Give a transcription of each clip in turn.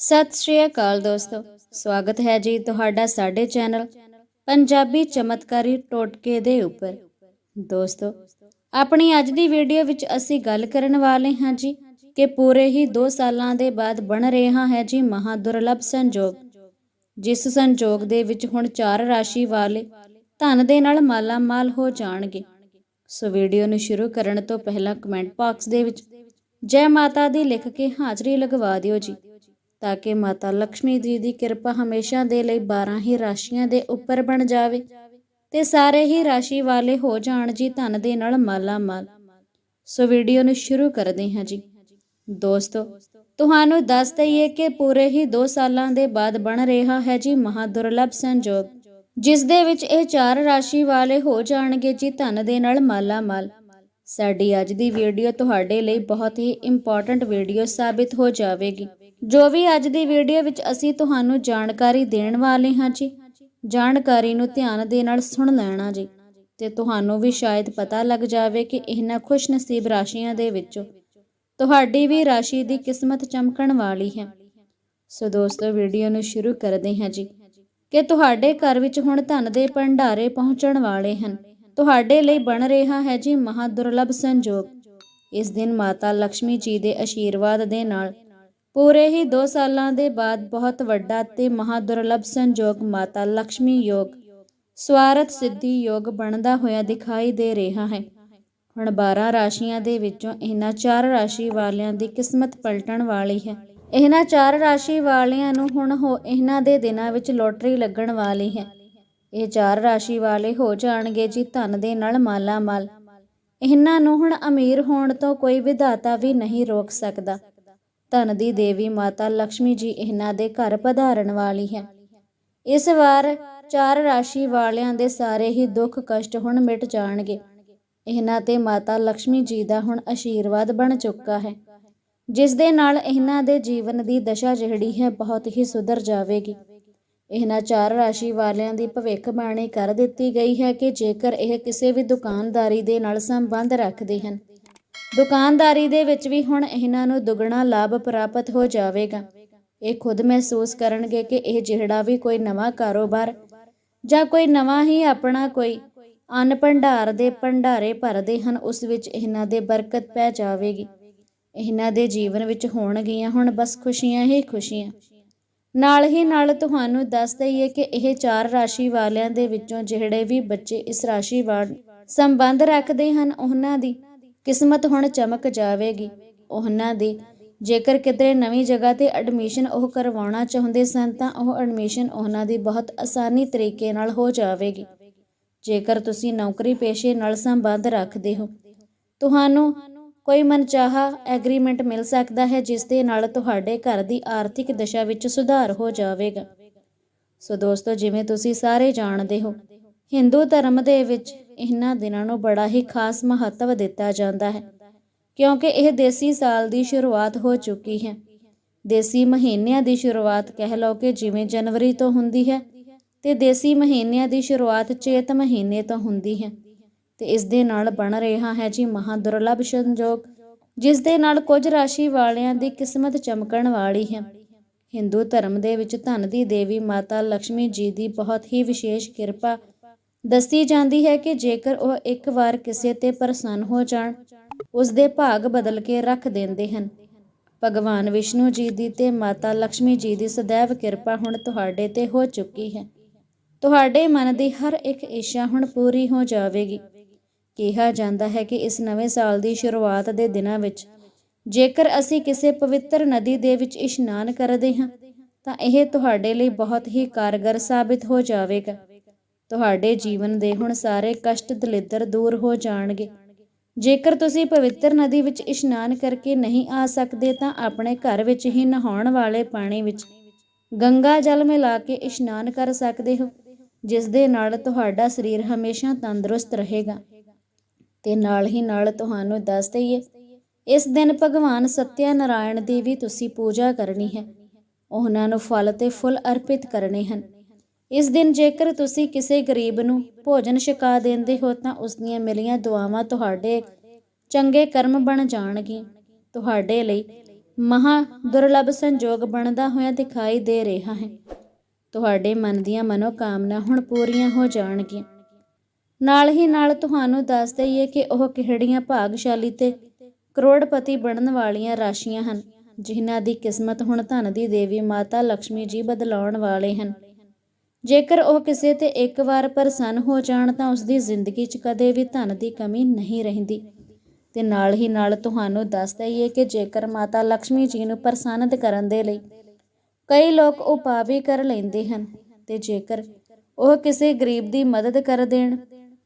ਸਤਿ ਸ਼੍ਰੀ ਅਕਾਲ ਦੋਸਤੋ, ਸਵਾਗਤ ਹੈ ਜੀ ਤੁਹਾਡਾ ਸਾਡੇ ਚੈਨਲ ਪੰਜਾਬੀ ਚਮਤਕਾਰੀ ਟੋਟਕੇ ਦੇ ਉੱਪਰ। ਦੋਸਤੋ, ਆਪਣੀ ਅੱਜ ਦੀ ਵੀਡੀਓ ਵਿੱਚ ਅਸੀਂ ਗੱਲ ਕਰਨ ਵਾਲੇ ਹਾਂ ਜੀ ਕਿ ਪੂਰੇ ਹੀ 2 ਸਾਲਾਂ ਦੇ ਬਾਅਦ ਬਣ ਰਿਹਾ ਹੈ ਜੀ ਮਹਾ ਦੁਰਲੱਭ ਸੰਜੋਗ, ਜਿਸ ਸੰਜੋਗ ਦੇ ਵਿੱਚ ਹੁਣ ਚਾਰ ਰਾਸ਼ੀ ਵਾਲੇ ਧਨ ਦੇ ਨਾਲ ਮਾਲਾ ਮਾਲ ਹੋ ਜਾਣਗੇ। ਸੋ ਵੀਡੀਓ ਨੂੰ ਸ਼ੁਰੂ ਕਰਨ ਤੋਂ ਪਹਿਲਾਂ ਕਮੈਂਟ ਬਾਕਸ ਦੇ ਵਿੱਚ ਜੈ ਮਾਤਾ ਦੀ ਲਿਖ ਕੇ ਹਾਜ਼ਰੀ ਲਗਵਾ ਦਿਓ ਜੀ। ਤਾਂ ਕਿ ਮਾਤਾ ਲక్ష్ਮੀ ਜੀ ਦੀ ਕਿਰਪਾ ਹਮੇਸ਼ਾ ਦੇ ਲਈ 12 ਹੀ ਰਾਸ਼ੀਆਂ ਦੇ ਉੱਪਰ ਬਣ ਜਾਵੇ ਤੇ ਸਾਰੇ ਹੀ ਰਾਸ਼ੀ ਵਾਲੇ ਹੋ ਜਾਣ ਜੀ ਧਨ ਦੇ ਨਾਲ ਮਾਲਾ ਮਾਲ। ਸੋ ਵੀਡੀਓ ਨੂੰ ਸ਼ੁਰੂ ਕਰਦੇ ਹਾਂ ਜੀ। ਦੋਸਤੋ, ਤੁਹਾਨੂੰ ਦੱਸ ਦਈਏ ਕਿ ਪੂਰੇ ਹੀ 2 ਸਾਲਾਂ ਦੇ ਬਾਅਦ ਬਣ ਰਿਹਾ ਹੈ ਜੀ ਮਹਾ ਦੁਰਲੱਭ ਸੰਜੋਗ, ਜਿਸ ਦੇ ਵਿੱਚ ਇਹ ਚਾਰ ਰਾਸ਼ੀ ਵਾਲੇ ਹੋ ਜਾਣਗੇ ਜੀ ਧਨ ਦੇ ਨਾਲ ਮਾਲਾ ਮਾਲ। ਸਾਡੀ ਅੱਜ ਦੀ ਵੀਡੀਓ ਤੁਹਾਡੇ ਲਈ ਬਹੁਤ ਹੀ ਇੰਪੋਰਟੈਂਟ ਵੀਡੀਓ ਸਾਬਿਤ ਹੋ ਜਾਵੇਗੀ। ਜੋ ਵੀ ਅੱਜ ਦੀ ਵੀਡੀਓ ਵਿੱਚ ਅਸੀਂ ਤੁਹਾਨੂੰ ਜਾਣਕਾਰੀ ਦੇਣ ਵਾਲੇ ਹਾਂ ਜੀ, ਜਾਣਕਾਰੀ ਨੂੰ ਧਿਆਨ ਦੇ ਨਾਲ ਸੁਣ ਲੈਣਾ ਜੀ। ਤੇ ਤੁਹਾਨੂੰ ਵੀ ਸ਼ਾਇਦ ਪਤਾ ਲੱਗ ਜਾਵੇ ਕਿ ਇਹਨਾਂ ਖੁਸ਼ ਰਾਸ਼ੀਆਂ ਦੇ ਵਿੱਚੋਂ ਤੁਹਾਡੀ ਵੀ ਰਾਸ਼ੀ ਦੀ ਕਿਸਮਤ ਚਮਕਣ ਵਾਲੀ ਹੈ। ਸੋ ਦੋਸਤੋ, ਵੀਡੀਓ ਨੂੰ ਸ਼ੁਰੂ ਕਰਦੇ ਹਾਂ ਜੀ। ਕਿ ਤੁਹਾਡੇ ਘਰ ਵਿੱਚ ਹੁਣ ਧਨ ਦੇ ਭੰਡਾਰੇ ਪਹੁੰਚਣ ਵਾਲੇ ਹਨ। ਤੁਹਾਡੇ ਲਈ ਬਣ ਰਿਹਾ ਹੈ ਜੀ ਮਹਾ ਦੁਰਲੱਭ ਸੰਜੋਗ। ਇਸ ਦਿਨ ਮਾਤਾ ਲక్ష్ਮੀ ਜੀ ਦੇ ਆਸ਼ੀਰਵਾਦ ਦੇ ਨਾਲ ਪੂਰੇ ਹੀ 2 ਸਾਲਾਂ ਦੇ ਬਾਅਦ ਬਹੁਤ ਵੱਡਾ ਤੇ ਮਹਾ ਦੁਰਲੱਭ ਸੰਜੋਗ ਮਾਤਾ ਲక్ష్ਮੀ ਯੋਗ ਸਵਾਰਥ ਸਿੱਧੀ ਯੋਗ ਬਣਦਾ ਹੋਇਆ ਦਿਖਾਈ ਦੇ ਰਿਹਾ ਹੈ। ਹੁਣ 12 ਰਾਸ਼ੀਆਂ ਦੇ ਵਿੱਚੋਂ ਇਹਨਾਂ ਚਾਰ ਰਾਸ਼ੀ ਵਾਲਿਆਂ ਦੀ ਕਿਸਮਤ ਪਲਟਣ ਵਾਲੀ ਹੈ। ਇਹਨਾਂ ਚਾਰ ਰਾਸ਼ੀ ਵਾਲਿਆਂ ਨੂੰ ਹੁਣ ਹੋ ਇਹਨਾਂ ਦੇ ਦਿਨਾਂ ਵਿੱਚ ਲੋਟਰੀ ਲੱਗਣ ਵਾਲੀ ਹੈ। ਇਹ ਚਾਰ ਰਾਸ਼ੀ ਵਾਲੇ ਹੋ ਜਾਣਗੇ ਜੀ ਧਨ ਦੇ ਨਾਲ ਮਾਲਾ ਮਾਲ ਇਹਨਾਂ ਨੂੰ ਹੁਣ ਅਮੀਰ ਹੋਣ ਤੋਂ ਕੋਈ ਵਿਧਾਤਾ ਵੀ ਨਹੀਂ ਰੋਕ ਸਕਦਾ। ਧਨ ਦੀ ਦੇਵੀ ਮਾਤਾ ਲక్ష్ਮੀ ਜੀ ਇਹਨਾਂ ਦੇ ਘਰ ਪਧਾਰਨ ਵਾਲੀ ਹੈ। ਇਸ ਵਾਰ ਚਾਰ ਰਾਸ਼ੀ ਵਾਲਿਆਂ ਦੇ ਸਾਰੇ ਹੀ ਦੁੱਖ ਕਸ਼ਟ ਹੁਣ ਮਿਟ ਜਾਣਗੇ। ਇਹਨਾਂ ਤੇ ਮਾਤਾ ਲక్ష్ਮੀ ਜੀ ਦਾ ਹੁਣ ਆਸ਼ੀਰਵਾਦ ਬਣ ਚੁੱਕਾ ਹੈ। ਜਿਸ ਦੇ ਨਾਲ ਇਹਨਾਂ ਦੇ ਜੀਵਨ ਦੀ ਦਸ਼ਾ ਜਿਹੜੀ ਹੈ ਬਹੁਤ ਹੀ ਸੁਧਰ ਜਾਵੇਗੀ। ਇਹਨਾਂ ਚਾਰ ਰਾਸ਼ੀ ਵਾਲਿਆਂ ਦੀ ਭਵਿੱਖਬਾਣੀ ਕਰ ਦਿੱਤੀ ਗਈ ਹੈ ਕਿ ਜੇਕਰ ਇਹ ਕਿਸੇ ਵੀ ਦੁਕਾਨਦਾਰੀ ਦੇ ਨਾਲ ਸੰਬੰਧ ਰੱਖਦੇ ਹਨ ਦੁਕਾਨਦਾਰੀ ਦੇ ਵਿੱਚ ਵੀ ਹੁਣ ਇਹਨਾਂ ਨੂੰ ਦੁੱਗਣਾ ਲਾਭ ਪ੍ਰਾਪਤ ਹੋ ਜਾਵੇਗਾ। ਇਹ ਖੁਦ ਮਹਿਸੂਸ ਕਰਨਗੇ ਕਿ ਇਹ ਜਿਹੜਾ ਵੀ ਕੋਈ ਨਵਾਂ ਕਾਰੋਬਾਰ ਜਾਂ ਕੋਈ ਨਵਾਂ ਹੀ ਆਪਣਾ ਕੋਈ ਅੰਨ ਭੰਡਾਰ ਦੇ ਭੰਡਾਰੇ ਭਰਦੇ ਹਨ, ਉਸ ਵਿੱਚ ਇਹਨਾਂ ਦੇ ਬਰਕਤ ਪੈ ਜਾਵੇਗੀ। ਇਹਨਾਂ ਦੇ ਜੀਵਨ ਵਿੱਚ ਹੋਣਗੀਆਂ ਹੁਣ ਬਸ ਖੁਸ਼ੀਆਂ ਹੀ ਖੁਸ਼ੀਆਂ। ਨਾਲ ਹੀ ਨਾਲ ਤੁਹਾਨੂੰ ਦੱਸ ਦਈਏ ਕਿ ਇਹ ਚਾਰ ਰਾਸ਼ੀ ਵਾਲਿਆਂ ਦੇ ਵਿੱਚੋਂ ਜਿਹੜੇ ਵੀ ਬੱਚੇ ਇਸ ਰਾਸ਼ੀ ਵਾਲ ਸੰਬੰਧ ਰੱਖਦੇ ਹਨ, ਉਹਨਾਂ ਦੀ ਕਿਸਮਤ ਹੁਣ ਚਮਕ ਜਾਵੇਗੀ। ਉਹਨਾਂ ਦੀ, ਜੇਕਰ ਕਿਤੇ ਨਵੀਂ ਜਗ੍ਹਾ ਤੇ ਐਡਮਿਸ਼ਨ ਉਹ ਕਰਵਾਉਣਾ ਚਾਹੁੰਦੇ ਸਨ, ਤਾਂ ਉਹ ਐਡਮਿਸ਼ਨ ਉਹਨਾਂ ਦੀ ਬਹੁਤ ਆਸਾਨੀ ਤਰੀਕੇ ਨਾਲ ਹੋ ਜਾਵੇਗੀ। ਜੇਕਰ ਤੁਸੀਂ ਨੌਕਰੀ ਪੇਸ਼ੇ ਨਾਲ ਸੰਬੰਧ ਰੱਖਦੇ ਹੋ, ਤੁਹਾਨੂੰ ਕੋਈ ਮਨਚਾਹਾ ਐਗਰੀਮੈਂਟ ਮਿਲ ਸਕਦਾ ਹੈ, ਜਿਸ ਦੇ ਨਾਲ ਤੁਹਾਡੇ ਘਰ ਦੀ ਆਰਥਿਕ ਦਸ਼ਾ ਵਿੱਚ ਸੁਧਾਰ ਹੋ ਜਾਵੇਗਾ। ਸੋ ਦੋਸਤੋ, ਜਿਵੇਂ ਤੁਸੀਂ ਸਾਰੇ ਜਾਣਦੇ ਹੋ ਹਿੰਦੂ ਧਰਮ ਦੇ ਵਿੱਚ ਇਹਨਾਂ ਦਿਨਾਂ ਨੂੰ ਬੜਾ ਹੀ ਖਾਸ ਮਹੱਤਵ ਦਿੱਤਾ ਜਾਂਦਾ ਹੈ, ਕਿਉਂਕਿ ਇਹ ਦੇਸੀ ਸਾਲ ਦੀ ਸ਼ੁਰੂਆਤ ਹੋ ਚੁੱਕੀ ਹੈ। ਦੇਸੀ ਮਹੀਨਿਆਂ ਦੀ ਸ਼ੁਰੂਆਤ ਕਹਿ ਲਓ ਕਿ ਜਿਵੇਂ ਜਨਵਰੀ ਤੋਂ ਹੁੰਦੀ ਹੈ ਤੇ ਦੇਸੀ ਮਹੀਨਿਆਂ ਦੀ ਸ਼ੁਰੂਆਤ ਚੇਤ ਮਹੀਨੇ ਤੋਂ ਹੁੰਦੀ ਹੈ। ਤੇ ਇਸ ਦੇ ਨਾਲ ਬਣ ਰਿਹਾ ਹੈ ਜੀ ਮਹਾ ਦੁਰਲੱਭ ਸੰਜੋਗ, ਜਿਸ ਦੇ ਨਾਲ ਕੁਝ ਰਾਸ਼ੀ ਵਾਲਿਆਂ ਦੀ ਕਿਸਮਤ ਚਮਕਣ ਵਾਲੀ ਹੈ। ਹਿੰਦੂ ਧਰਮ ਦੇ ਵਿੱਚ ਧਨ ਦੀ ਦੇਵੀ ਮਾਤਾ ਲక్ష్ਮੀ ਜੀ ਦੀ ਬਹੁਤ ਹੀ ਵਿਸ਼ੇਸ਼ ਕਿਰਪਾ ਦੱਸੀ ਜਾਂਦੀ ਹੈ ਕਿ ਜੇਕਰ ਉਹ ਇੱਕ ਵਾਰ ਕਿਸੇ ਤੇ ਪ੍ਰਸੰਨ ਹੋ ਜਾਣ ਉਸ ਦੇ ਭਾਗ ਬਦਲ ਕੇ ਰੱਖ ਦਿੰਦੇ ਹਨ। ਭਗਵਾਨ ਵਿਸ਼ਨੂੰ ਜੀ ਦੀ ਤੇ ਮਾਤਾ ਲక్ష్ਮੀ ਜੀ ਦੀ ਸਦੈਵ ਕਿਰਪਾ ਹੁਣ ਤੁਹਾਡੇ ਤੇ ਹੋ ਚੁੱਕੀ ਹੈ। ਤੁਹਾਡੇ ਮਨ ਦੀ ਹਰ ਇੱਕ ਇੱਛਾ ਹੁਣ ਪੂਰੀ ਹੋ ਜਾਵੇਗੀ। ਕਿਹਾ ਜਾਂਦਾ ਹੈ ਕਿ ਇਸ ਨਵੇਂ ਸਾਲ ਦੀ ਸ਼ੁਰੂਆਤ ਦੇ ਦਿਨਾਂ ਵਿੱਚ ਜੇਕਰ ਅਸੀਂ ਕਿਸੇ ਪਵਿੱਤਰ ਨਦੀ ਦੇ ਵਿੱਚ ਇਸ਼ਨਾਨ ਕਰਦੇ ਹਾਂ, ਤਾਂ ਇਹ ਤੁਹਾਡੇ ਲਈ ਬਹੁਤ ਹੀ ਕਾਰਗਰ ਸਾਬਿਤ ਹੋ ਜਾਵੇਗਾ। ਤੁਹਾਡੇ ਜੀਵਨ ਦੇ ਹੁਣ ਸਾਰੇ ਕਸ਼ਟ ਦਲਿੱਦਰ ਦੂਰ ਹੋ ਜਾਣਗੇ। ਜੇਕਰ ਤੁਸੀਂ ਪਵਿੱਤਰ ਨਦੀ ਵਿੱਚ ਇਸ਼ਨਾਨ ਕਰਕੇ ਨਹੀਂ ਆ ਸਕਦੇ ਤਾਂ ਆਪਣੇ ਘਰ ਵਿੱਚ ਹੀ ਨਹਾਉਣ ਵਾਲੇ ਪਾਣੀ ਵਿੱਚ ਗੰਗਾ ਜਲ ਮਿਲਾ ਕੇ ਇਸ਼ਨਾਨ ਕਰ ਸਕਦੇ ਹੋ, ਜਿਸ ਦੇ ਨਾਲ ਤੁਹਾਡਾ ਸਰੀਰ ਹਮੇਸ਼ਾ ਤੰਦਰੁਸਤ ਰਹੇਗਾ। ਤੇ ਨਾਲ ਹੀ ਨਾਲ ਤੁਹਾਨੂੰ ਦੱਸ ਦਈਏ, ਇਸ ਦਿਨ ਭਗਵਾਨ ਸਤਿਆ ਨਾਰਾਇਣ ਦੀ ਵੀ ਤੁਸੀਂ ਪੂਜਾ ਕਰਨੀ ਹੈ। ਉਹਨਾਂ ਨੂੰ ਫਲ ਤੇ ਫੁੱਲ ਅਰਪਿਤ ਕਰਨੇ ਹਨ। ਇਸ ਦਿਨ ਜੇਕਰ ਤੁਸੀਂ ਕਿਸੇ ਗਰੀਬ ਨੂੰ ਭੋਜਨ ਛਕਾ ਦਿੰਦੇ ਹੋ ਤਾਂ ਉਸ ਦੀਆਂ ਮਿਲੀਆਂ ਦੁਆਵਾਂ ਤੁਹਾਡੇ ਚੰਗੇ ਕਰਮ ਬਣ ਜਾਣਗੀਆਂ। ਤੁਹਾਡੇ ਲਈ ਮਹਾ ਦੁਰਲੱਭ ਸੰਜੋਗ ਬਣਦਾ ਹੋਇਆ ਦਿਖਾਈ ਦੇ ਰਿਹਾ ਹੈ। ਤੁਹਾਡੇ ਮਨ ਦੀਆਂ ਮਨੋਕਾਮਨਾ ਹੁਣ ਪੂਰੀਆਂ ਹੋ ਜਾਣਗੀਆਂ। ਨਾਲ ਹੀ ਨਾਲ ਤੁਹਾਨੂੰ ਦੱਸ ਦਈਏ ਕਿ ਉਹ ਕਿਹੜੀਆਂ ਭਾਗਸ਼ਾਲੀ ਤੇ ਕਰੋੜਪਤੀ ਬਣਨ ਵਾਲੀਆਂ ਰਾਸ਼ੀਆਂ ਹਨ, ਜਿਨ੍ਹਾਂ ਦੀ ਕਿਸਮਤ ਹੁਣ ਧਨ ਦੀ ਦੇਵੀ ਮਾਤਾ ਲక్ష్ਮੀ ਜੀ ਬਦਲਾਉਣ ਵਾਲੇ ਹਨ। ਜੇਕਰ ਉਹ ਕਿਸੇ ਤੇ ਇੱਕ ਵਾਰ ਪ੍ਰਸੰਨ ਹੋ ਜਾਣ ਤਾਂ ਉਸ ਦੀ ਜ਼ਿੰਦਗੀ 'ਚ ਕਦੇ ਵੀ ਧਨ ਦੀ ਕਮੀ ਨਹੀਂ ਰਹਿੰਦੀ। ਤੇ ਨਾਲ ਹੀ ਨਾਲ ਤੁਹਾਨੂੰ ਦੱਸ ਦਈਏ ਕਿ ਜੇਕਰ ਮਾਤਾ ਲక్ష్ਮੀ ਜੀ ਨੂੰ ਪ੍ਰਸੰਨਤ ਕਰਨ ਦੇ ਲਈ ਕਈ ਲੋਕ ਉਪਾਅ ਵੀ ਕਰ ਲੈਂਦੇ ਹਨ, ਤੇ ਜੇਕਰ ਉਹ ਕਿਸੇ ਗਰੀਬ ਦੀ ਮਦਦ ਕਰ ਦੇਣ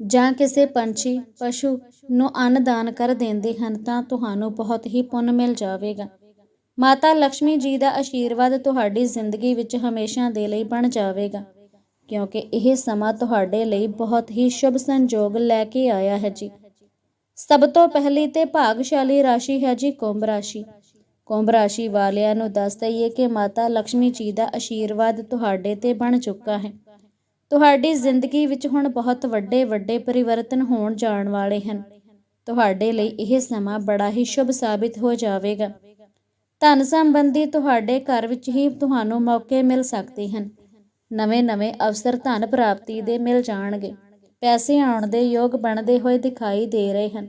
ਜਾਂ ਕਿਸੇ ਪੰਛੀ, ਪਸ਼ੂ ਨੂੰ ਅੰਨਦਾਨ ਕਰ ਦਿੰਦੇ ਹਨ ਤਾਂ ਤੁਹਾਨੂੰ ਬਹੁਤ ਹੀ ਪੁੰਨ ਮਿਲ ਜਾਵੇਗਾ। ਮਾਤਾ ਲక్ష్ਮੀ ਜੀ ਦਾ ਆਸ਼ੀਰਵਾਦ ਤੁਹਾਡੀ ਜ਼ਿੰਦਗੀ ਵਿੱਚ ਹਮੇਸ਼ਾ ਦੇ ਲਈ ਬਣ ਜਾਵੇਗਾ। ਕਿਉਂਕਿ ਇਹ ਸਮਾਂ ਤੁਹਾਡੇ ਲਈ ਬਹੁਤ ਹੀ ਸ਼ੁਭ ਸੰਜੋਗ ਲੈ ਕੇ ਆਇਆ ਹੈ ਜੀ। ਸਭ ਤੋਂ ਪਹਿਲੀ ਤੇ ਭਾਗਸ਼ਾਲੀ ਰਾਸ਼ੀ ਹੈ ਜੀ ਕੁੰਭ ਰਾਸ਼ੀ। ਕੁੰਭ ਰਾਸ਼ੀ ਵਾਲਿਆਂ ਨੂੰ ਦੱਸ ਦਈਏ ਕਿ ਮਾਤਾ ਲక్ష్ਮੀ ਜੀ ਦਾ ਆਸ਼ੀਰਵਾਦ ਤੁਹਾਡੇ ਤੇ ਬਣ ਚੁੱਕਾ ਹੈ। ਤੁਹਾਡੀ ਜ਼ਿੰਦਗੀ ਵਿੱਚ ਹੁਣ ਬਹੁਤ ਵੱਡੇ ਵੱਡੇ ਪਰਿਵਰਤਨ ਹੋਣ ਜਾਣ ਵਾਲੇ ਹਨ। ਤੁਹਾਡੇ ਲਈ ਇਹ ਸਮਾਂ ਬੜਾ ਹੀ ਸ਼ੁਭ ਸਾਬਿਤ ਹੋ ਜਾਵੇਗਾ। ਧਨ ਸੰਬੰਧੀ ਤੁਹਾਡੇ ਘਰ ਵਿੱਚ ਹੀ ਤੁਹਾਨੂੰ ਮੌਕੇ ਮਿਲ ਸਕਦੇ ਹਨ। ਨਵੇਂ-ਨਵੇਂ ਅਵਸਰ ਧਨ ਪ੍ਰਾਪਤੀ ਦੇ ਮਿਲ ਜਾਣਗੇ। ਪੈਸੇ ਆਉਣ ਦੇ ਯੋਗ ਬਣਦੇ ਹੋਏ ਦਿਖਾਈ ਦੇ ਰਹੇ ਹਨ,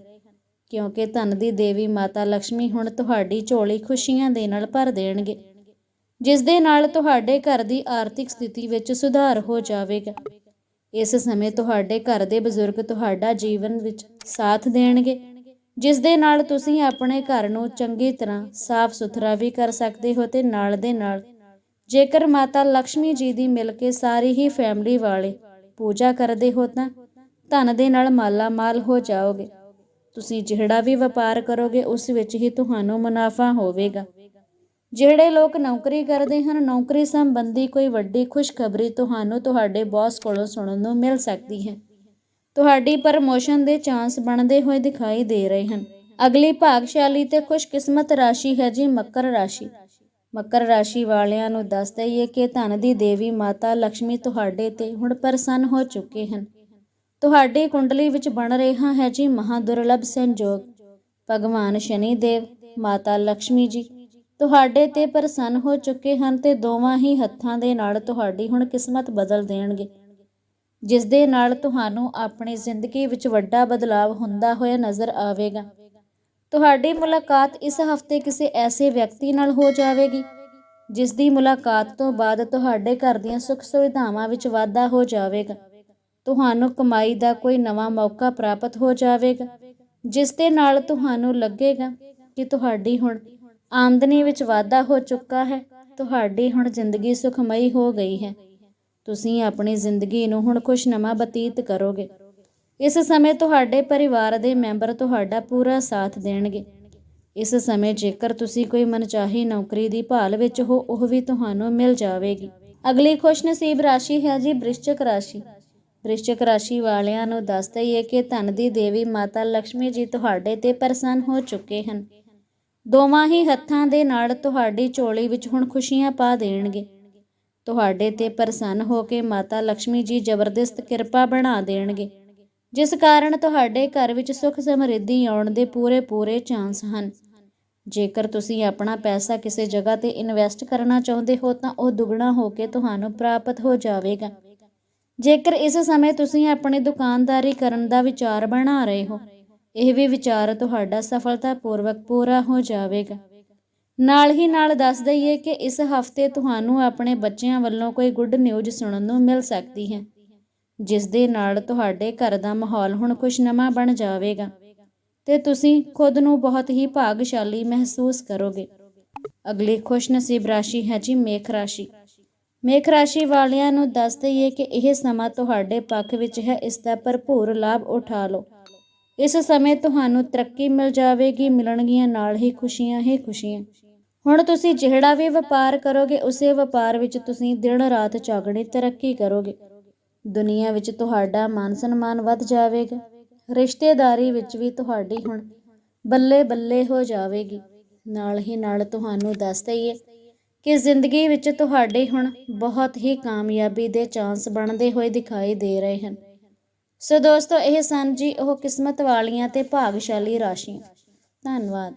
ਕਿਉਂਕਿ ਧਨ ਦੀ ਦੇਵੀ ਮਾਤਾ ਲక్ష్ਮੀ ਹੁਣ ਤੁਹਾਡੀ ਝੋਲੀ ਖੁਸ਼ੀਆਂ ਦੇ ਨਾਲ ਭਰ ਦੇਣਗੇ, ਜਿਸ ਦੇ ਨਾਲ ਤੁਹਾਡੇ ਘਰ ਦੀ ਆਰਥਿਕ ਸਥਿਤੀ ਵਿੱਚ ਸੁਧਾਰ ਹੋ ਜਾਵੇਗਾ। ਇਸ ਸਮੇਂ ਤੁਹਾਡੇ ਘਰ ਦੇ ਬਜ਼ੁਰਗ ਤੁਹਾਡਾ ਜੀਵਨ ਵਿੱਚ ਸਾਥ ਦੇਣਗੇ, ਜਿਸ ਦੇ ਨਾਲ ਤੁਸੀਂ ਆਪਣੇ ਘਰ ਨੂੰ ਚੰਗੀ ਤਰ੍ਹਾਂ ਸਾਫ਼ ਸੁਥਰਾ ਵੀ ਕਰ ਸਕਦੇ ਹੋ ਤੇ ਨਾਲ ਦੇ ਨਾਲ ਜੇਕਰ ਮਾਤਾ ਲక్ష్ਮੀ ਜੀ ਦੀ ਮਿਲ ਕੇ ਸਾਰੀ ਹੀ ਫੈਮਿਲੀ ਵਾਲੇ ਪੂਜਾ ਕਰਦੇ ਹੋ ਤਾਂ ਧਨ ਦੇ ਨਾਲ ਮਾਲਾ ਮਾਲ ਹੋ ਜਾਓਗੇ। ਤੁਸੀਂ ਜਿਹੜਾ ਵੀ ਵਪਾਰ ਕਰੋਗੇ, ਉਸ ਵਿੱਚ ਹੀ ਤੁਹਾਨੂੰ ਮੁਨਾਫਾ ਹੋਵੇਗਾ। ਜਿਹੜੇ ਲੋਕ ਨੌਕਰੀ ਕਰਦੇ ਹਨ, ਨੌਕਰੀ ਸੰਬੰਧੀ ਕੋਈ ਵੱਡੀ ਖੁਸ਼ਖਬਰੀ ਤੁਹਾਨੂੰ ਤੁਹਾਡੇ ਬੌਸ ਕੋਲੋਂ ਸੁਣਨ ਨੂੰ ਮਿਲ ਸਕਦੀ ਹੈ। ਤੁਹਾਡੀ ਪ੍ਰਮੋਸ਼ਨ ਦੇ ਚਾਂਸ ਬਣਦੇ ਹੋਏ ਦਿਖਾਈ ਦੇ ਰਹੇ ਹਨ। ਅਗਲੀ ਭਾਗਸ਼ਾਲੀ ਤੇ ਖੁਸ਼ਕਿਸਮਤ ਰਾਸ਼ੀ ਹੈ ਜੀ ਮਕਰ ਰਾਸ਼ੀ। ਮਕਰ ਰਾਸ਼ੀ ਵਾਲਿਆਂ ਨੂੰ ਦੱਸ ਦਈਏ ਕਿ ਧਨ ਦੀ ਦੇਵੀ ਮਾਤਾ ਲక్ష్ਮੀ ਤੁਹਾਡੇ ਤੇ ਹੁਣ ਪ੍ਰਸੰਨ ਹੋ ਚੁੱਕੇ ਹਨ। ਤੁਹਾਡੀ ਕੁੰਡਲੀ ਵਿੱਚ ਬਣ ਰਿਹਾ ਹੈ ਜੀ ਮਹਾ ਦੁਰਲਭ ਸੰਜੋਗ ਭਗਵਾਨ ਸ਼ਨੀ ਦੇਵ ਮਾਤਾ ਲక్ష్ਮੀ ਜੀ, ਤੁਹਾਡੇ ਤੇ ਪ੍ਰਸੰਨ ਹੋ ਚੁੱਕੇ ਹਨ ਤੇ ਦੋਵਾਂ ਹੀ ਹੱਥਾਂ ਦੇ ਨਾਲ ਤੁਹਾਡੀ ਹੁਣ ਕਿਸਮਤ ਬਦਲ ਦੇਣਗੇ। ਜਿਸ ਦੇ ਨਾਲ ਤੁਹਾਨੂੰ ਆਪਣੀ ਜ਼ਿੰਦਗੀ ਵਿੱਚ ਵੱਡਾ ਬਦਲਾਅ ਹੁੰਦਾ ਹੋਇਆ ਨਜ਼ਰ ਆਵੇਗਾ। ਤੁਹਾਡੀ ਮੁਲਾਕਾਤ ਇਸ ਹਫ਼ਤੇ ਕਿਸੇ ਐਸੇ ਵਿਅਕਤੀ ਨਾਲ ਹੋ ਜਾਵੇਗੀ ਜਿਸ ਦੀ ਮੁਲਾਕਾਤ ਤੋਂ ਬਾਅਦ ਤੁਹਾਡੇ ਘਰ ਦੀਆਂ ਸੁੱਖ ਸੁਵਿਧਾਵਾਂ ਵਿੱਚ ਵਾਧਾ ਹੋ ਜਾਵੇਗਾ। ਤੁਹਾਨੂੰ ਕਮਾਈ ਦਾ ਕੋਈ ਨਵਾਂ ਮੌਕਾ ਪ੍ਰਾਪਤ ਹੋ ਜਾਵੇਗਾ, ਜਿਸ ਦੇ ਨਾਲ ਤੁਹਾਨੂੰ ਲੱਗੇਗਾ ਕਿ ਤੁਹਾਡੀ ਹੁਣ ਆਮਦਨੀ ਵਿੱਚ ਵਾਧਾ ਹੋ ਚੁੱਕਾ ਹੈ, ਤੁਹਾਡੀ ਹੁਣ ਜ਼ਿੰਦਗੀ ਸੁਖਮਈ ਹੋ ਗਈ ਹੈ। ਤੁਸੀਂ ਆਪਣੀ ਜ਼ਿੰਦਗੀ ਨੂੰ ਹੁਣ ਖੁਸ਼ਨਮਾ ਬਤੀਤ ਕਰੋਗੇ। ਇਸ ਸਮੇਂ ਤੁਹਾਡੇ ਪਰਿਵਾਰ ਦੇ ਮੈਂਬਰ ਤੁਹਾਡਾ ਪੂਰਾ ਸਾਥ ਦੇਣਗੇ। ਇਸ ਸਮੇਂ ਜੇਕਰ ਤੁਸੀਂ ਕੋਈ ਮਨਚਾਹੀ ਨੌਕਰੀ ਦੀ ਭਾਲ ਵਿੱਚ ਹੋ, ਉਹ ਵੀ ਤੁਹਾਨੂੰ ਮਿਲ ਜਾਵੇਗੀ। ਅਗਲੀ ਖੁਸ਼ਨਸੀਬ ਰਾਸ਼ੀ ਹੈ ਜੀ, ਬ੍ਰਿਸ਼ਚਕ ਰਾਸ਼ੀ। ਬ੍ਰਿਸ਼ਚਕ ਰਾਸ਼ੀ ਵਾਲਿਆਂ ਨੂੰ ਦੱਸ ਦਈਏ ਕਿ ਧਨ ਦੀ ਦੇਵੀ ਮਾਤਾ ਲక్ష్ਮੀ ਜੀ ਤੁਹਾਡੇ ਤੇ ਪ੍ਰਸੰਨ ਹੋ ਚੁੱਕੇ ਹਨ। ਦੋਵਾਂ ਹੀ ਹੱਥਾਂ ਦੇ ਨਾਲ ਤੁਹਾਡੀ ਝੋਲੀ ਵਿੱਚ ਹੁਣ ਖੁਸ਼ੀਆਂ ਪਾ ਦੇਣਗੇ। ਤੁਹਾਡੇ ਤੇ ਪ੍ਰਸੰਨ ਹੋ ਕੇ ਮਾਤਾ ਲక్ష్ਮੀ ਜੀ ਜ਼ਬਰਦਸਤ ਕਿਰਪਾ ਬਣਾ ਦੇਣਗੇ। ਜਿਸ ਕਾਰਨ ਤੁਹਾਡੇ ਘਰ ਵਿੱਚ ਸੁੱਖ ਸਮਰਿੱਧੀ ਆਉਣ ਦੇ ਪੂਰੇ ਪੂਰੇ ਚਾਂਸ ਹਨ। ਜੇਕਰ ਤੁਸੀਂ ਆਪਣਾ ਪੈਸਾ ਕਿਸੇ ਜਗ੍ਹਾ ਤੇ ਇਨਵੈਸਟ ਕਰਨਾ ਚਾਹੁੰਦੇ ਹੋ ਤਾਂ ਉਹ ਦੁੱਗਣਾ ਹੋ ਕੇ ਤੁਹਾਨੂੰ ਪ੍ਰਾਪਤ ਹੋ ਜਾਵੇਗਾ। ਜੇਕਰ ਇਸ ਸਮੇਂ ਤੁਸੀਂ ਆਪਣੀ ਦੁਕਾਨਦਾਰੀ ਕਰਨ ਦਾ ਵਿਚਾਰ ਬਣਾ ਰਹੇ ਹੋ, ਇਹ ਵੀ ਵਿਚਾਰ ਤੁਹਾਡਾ ਸਫਲਤਾਪੂਰਵਕ ਪੂਰਾ ਹੋ ਜਾਵੇਗਾ। ਨਾਲ ਹੀ ਨਾਲ ਦੱਸ ਦਈਏ ਕਿ ਇਸ ਹਫ਼ਤੇ ਤੁਹਾਨੂੰ ਆਪਣੇ ਬੱਚਿਆਂ ਵੱਲੋਂ ਕੋਈ ਗੁੱਡ ਨਿਊਜ਼ ਸੁਣਨ ਨੂੰ ਮਿਲ ਸਕਦੀ ਹੈ। ਜਿਸ ਦੇ ਨਾਲ ਤੁਹਾਡੇ ਘਰ ਦਾ ਮਾਹੌਲ ਹੁਣ ਖੁਸ਼ਨਮਾ ਬਣ ਜਾਵੇਗਾ ਤੇ ਤੁਸੀਂ ਖੁਦ ਨੂੰ ਬਹੁਤ ਹੀ ਭਾਗਸ਼ਾਲੀ ਮਹਿਸੂਸ ਕਰੋਗੇ। ਅਗਲੀ ਖੁਸ਼ਨਸੀਬ ਰਾਸ਼ੀ ਹੈ ਜੀ ਮੇਖ ਰਾਸ਼ੀ। ਮੇਖ ਰਾਸ਼ੀ ਵਾਲਿਆਂ ਨੂੰ ਦੱਸ ਦਈਏ ਕਿ ਇਹ ਸਮਾਂ ਤੁਹਾਡੇ ਪੱਖ ਵਿੱਚ ਹੈ, ਇਸ ਦਾ ਭਰਪੂਰ ਲਾਭ ਉਠਾ ਲਓ। ਇਸ ਸਮੇਂ ਤੁਹਾਨੂੰ ਤਰੱਕੀ ਮਿਲ ਜਾਵੇਗੀ, ਮਿਲਣਗੀਆਂ ਨਾਲ ਹੀ ਖੁਸ਼ੀਆਂ ਹੀ ਖੁਸ਼ੀਆਂ। ਹੁਣ ਤੁਸੀਂ ਜਿਹੜਾ ਵੀ ਵਪਾਰ ਕਰੋਗੇ, ਉਸੇ ਵਪਾਰ ਵਿੱਚ ਤੁਸੀਂ ਦਿਨ ਰਾਤ ਚਾਗਣੀ ਤਰੱਕੀ ਕਰੋਗੇ। ਦੁਨੀਆ ਵਿੱਚ ਤੁਹਾਡਾ ਮਾਨ ਸਨਮਾਨ ਵੱਧ ਜਾਵੇਗਾ। ਰਿਸ਼ਤੇਦਾਰੀ ਵਿੱਚ ਵੀ ਤੁਹਾਡੀ ਹੁਣ ਬੱਲੇ ਬੱਲੇ ਹੋ ਜਾਵੇਗੀ। ਨਾਲ ਹੀ ਨਾਲ ਤੁਹਾਨੂੰ ਦੱਸ ਦਈਏ ਕਿ ਜ਼ਿੰਦਗੀ ਵਿੱਚ ਤੁਹਾਡੇ ਹੁਣ ਬਹੁਤ ਹੀ ਕਾਮਯਾਬੀ ਦੇ ਚਾਂਸ ਬਣਦੇ ਹੋਏ ਦਿਖਾਈ ਦੇ ਰਹੇ ਹਨ। ਸੋ ਦੋਸਤੋ, ਇਹ ਸਨ ਜੀ ਉਹ ਕਿਸਮਤ ਵਾਲੀਆਂ ਤੇ ਭਾਗਸ਼ਾਲੀ ਰਾਸ਼ੀਆਂ। ਧੰਨਵਾਦ।